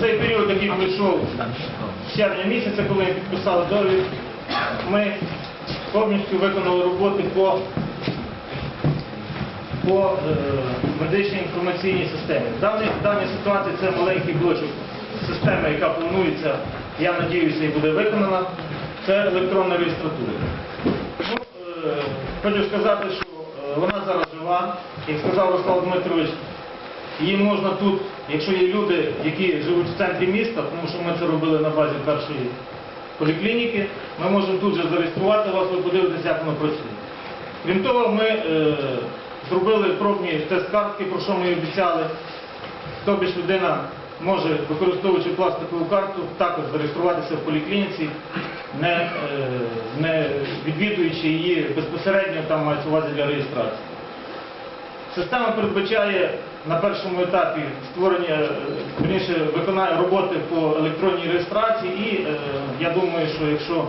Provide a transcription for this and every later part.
цей період, який пройшов з червня місяця, коли ми підписали договір, ми повністю виконали роботи по, по е, медичній інформаційній системі. В даній, в даній ситуації це маленький блочок системи, яка планується, я надіюся, і буде виконана. Це електронна реєстратура. Ну, е, хочу сказати, що е, вона зараз жива. Як сказав Руслан Дмитрович, її можна тут, якщо є люди, які живуть в центрі міста, тому що ми це робили на базі першої поліклініки, ми можемо тут же зареєструвати вас, ви подивитесь, як воно працює. Крім того, ми е, зробили пробні тест-картки, про що ми обіцяли. Тобі ж людина може, використовуючи пластикову карту, також зареєструватися в поліклініці, не, е, не відвідуючи її безпосередньо, там мається увазі для реєстрації. Система передбачає на першому етапі створення, верніше, виконання роботи по електронній реєстрації і е, я думаю, що якщо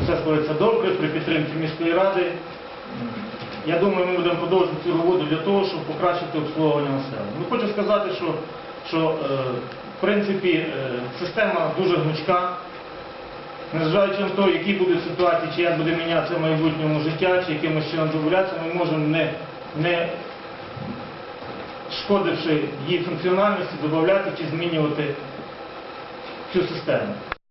все складеться добре при підтримці міської ради, я думаю, ми будемо продовжувати цю роботу для того, щоб покращити обслуговування населення. Ну, хочу сказати, що, що е, в принципі е, система дуже гнучка. Незважаючи на те, які будуть ситуації, чи як буде мінятися в майбутньому життя, чи якимось чином домовлятися, ми можемо не, не шкодивши її функціональності, додати чи змінювати цю систему.